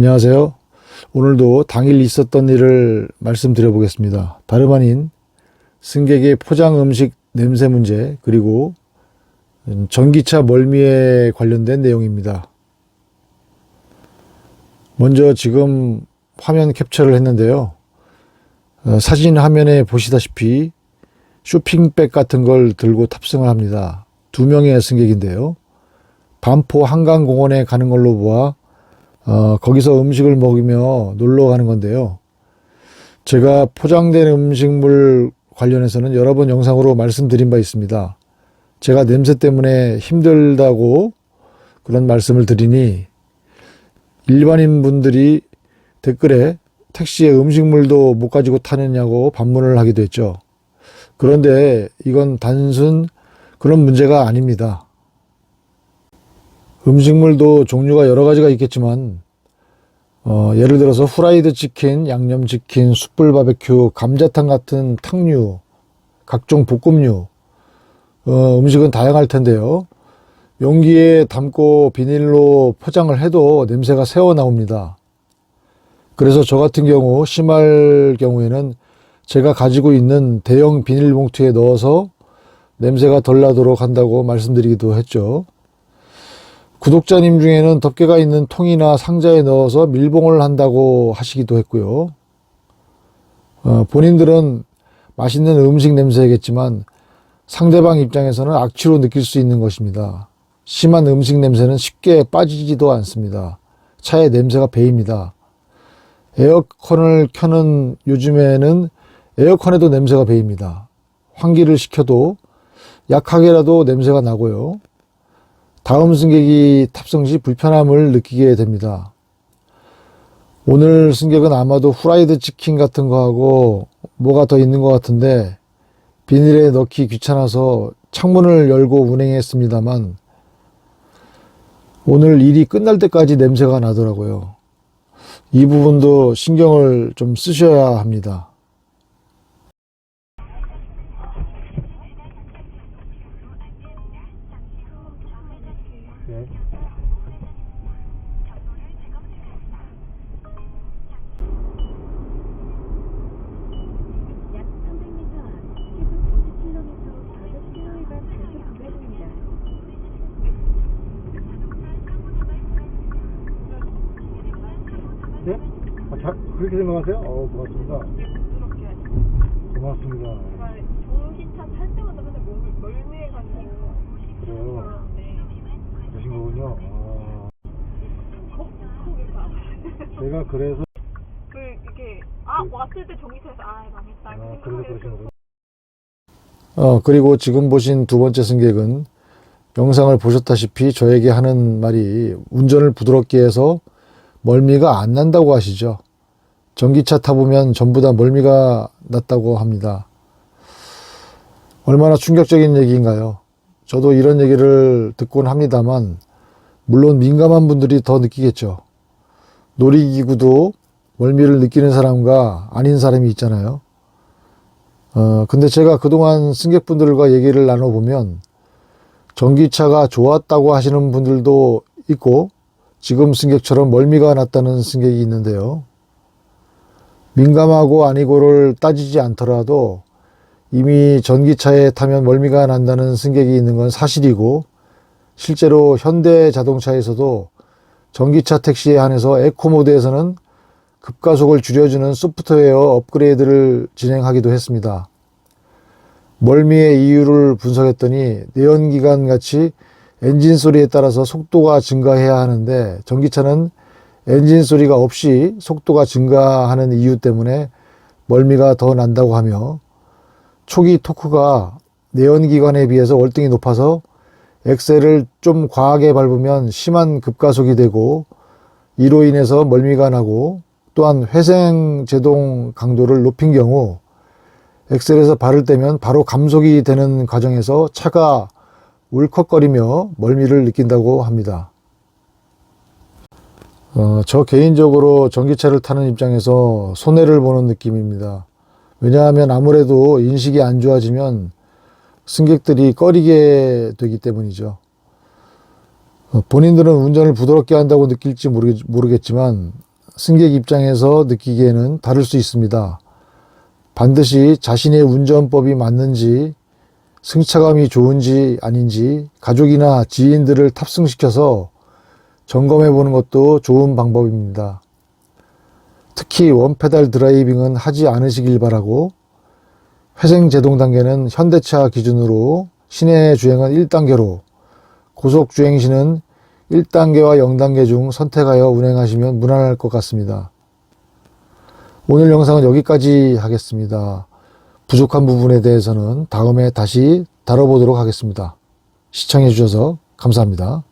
안녕하세요. 오늘도 당일 있었던 일을 말씀드려 보겠습니다. 다름 아닌 승객의 포장 음식 냄새 문제 그리고 전기차 멀미에 관련된 내용입니다. 먼저 지금 화면 캡처를 했는데요. 어, 사진 화면에 보시다시피 쇼핑백 같은 걸 들고 탑승을 합니다. 두 명의 승객인데요. 반포 한강공원에 가는 걸로 보아 어, 거기서 음식을 먹으며 놀러 가는 건데요. 제가 포장된 음식물 관련해서는 여러 번 영상으로 말씀드린 바 있습니다. 제가 냄새 때문에 힘들다고 그런 말씀을 드리니 일반인 분들이 댓글에 택시에 음식물도 못 가지고 타느냐고 반문을 하기도 했죠. 그런데 이건 단순 그런 문제가 아닙니다. 음식물도 종류가 여러 가지가 있겠지만 어, 예를 들어서 후라이드 치킨, 양념 치킨, 숯불 바베큐, 감자탕 같은 탕류, 각종 볶음류 어, 음식은 다양할 텐데요. 용기에 담고 비닐로 포장을 해도 냄새가 새어 나옵니다. 그래서 저 같은 경우 심할 경우에는 제가 가지고 있는 대형 비닐봉투에 넣어서 냄새가 덜 나도록 한다고 말씀드리기도 했죠. 구독자님 중에는 덮개가 있는 통이나 상자에 넣어서 밀봉을 한다고 하시기도 했고요. 어, 본인들은 맛있는 음식 냄새겠지만 상대방 입장에서는 악취로 느낄 수 있는 것입니다. 심한 음식 냄새는 쉽게 빠지지도 않습니다. 차에 냄새가 배입니다. 에어컨을 켜는 요즘에는 에어컨에도 냄새가 배입니다. 환기를 시켜도 약하게라도 냄새가 나고요. 다음 승객이 탑승 시 불편함을 느끼게 됩니다. 오늘 승객은 아마도 후라이드 치킨 같은 거 하고 뭐가 더 있는 것 같은데 비닐에 넣기 귀찮아서 창문을 열고 운행했습니다만 오늘 일이 끝날 때까지 냄새가 나더라고요. 이 부분도 신경을 좀 쓰셔야 합니다. 약 300m 앞 시속 50km 5km의 단속 구간입니다. 네? 아, 자, 그렇게 생각하세요? 어, 고맙습니다. 고맙습니다. 전기차 탈 때마다 맨날 몸을 멀미해가지고 그래요. 거군요. 아. 제가 그래서 그 이렇게 아 왔을 때 전기차에서 아 망했다 이렇게 아, 그래서. 되고 어, 그리고 지금 보신 두 번째 승객은 영상을 보셨다시피 저에게 하는 말이 운전을 부드럽게 해서 멀미가 안 난다고 하시죠. 전기차 타보면 전부 다 멀미가 났다고 합니다. 얼마나 충격적인 얘기인가요? 저도 이런 얘기를 듣곤 합니다만, 물론 민감한 분들이 더 느끼겠죠. 놀이기구도 멀미를 느끼는 사람과 아닌 사람이 있잖아요. 어, 근데 제가 그동안 승객분들과 얘기를 나눠보면 전기차가 좋았다고 하시는 분들도 있고 지금 승객처럼 멀미가 났다는 승객이 있는데요. 민감하고 아니고를 따지지 않더라도 이미 전기차에 타면 멀미가 난다는 승객이 있는 건 사실이고 실제로 현대 자동차에서도 전기차 택시에 한해서 에코 모드에서는 급가속을 줄여주는 소프트웨어 업그레이드를 진행하기도 했습니다. 멀미의 이유를 분석했더니 내연기관 같이 엔진 소리에 따라서 속도가 증가해야 하는데 전기차는 엔진 소리가 없이 속도가 증가하는 이유 때문에 멀미가 더 난다고 하며 초기 토크가 내연기관에 비해서 월등히 높아서 엑셀을 좀 과하게 밟으면 심한 급가속이 되고 이로 인해서 멀미가 나고 또한 회생 제동 강도를 높인 경우 엑셀에서 발을 떼면 바로 감속이 되는 과정에서 차가 울컥거리며 멀미를 느낀다고 합니다. 어, 저 개인적으로 전기차를 타는 입장에서 손해를 보는 느낌입니다. 왜냐하면 아무래도 인식이 안 좋아지면 승객들이 꺼리게 되기 때문이죠. 어, 본인들은 운전을 부드럽게 한다고 느낄지 모르겠, 모르겠지만 승객 입장에서 느끼기에는 다를 수 있습니다. 반드시 자신의 운전법이 맞는지, 승차감이 좋은지 아닌지, 가족이나 지인들을 탑승시켜서 점검해 보는 것도 좋은 방법입니다. 특히 원페달 드라이빙은 하지 않으시길 바라고, 회생 제동 단계는 현대차 기준으로 시내 주행은 1단계로, 고속 주행 시는 1단계와 0단계 중 선택하여 운행하시면 무난할 것 같습니다. 오늘 영상은 여기까지 하겠습니다. 부족한 부분에 대해서는 다음에 다시 다뤄보도록 하겠습니다. 시청해 주셔서 감사합니다.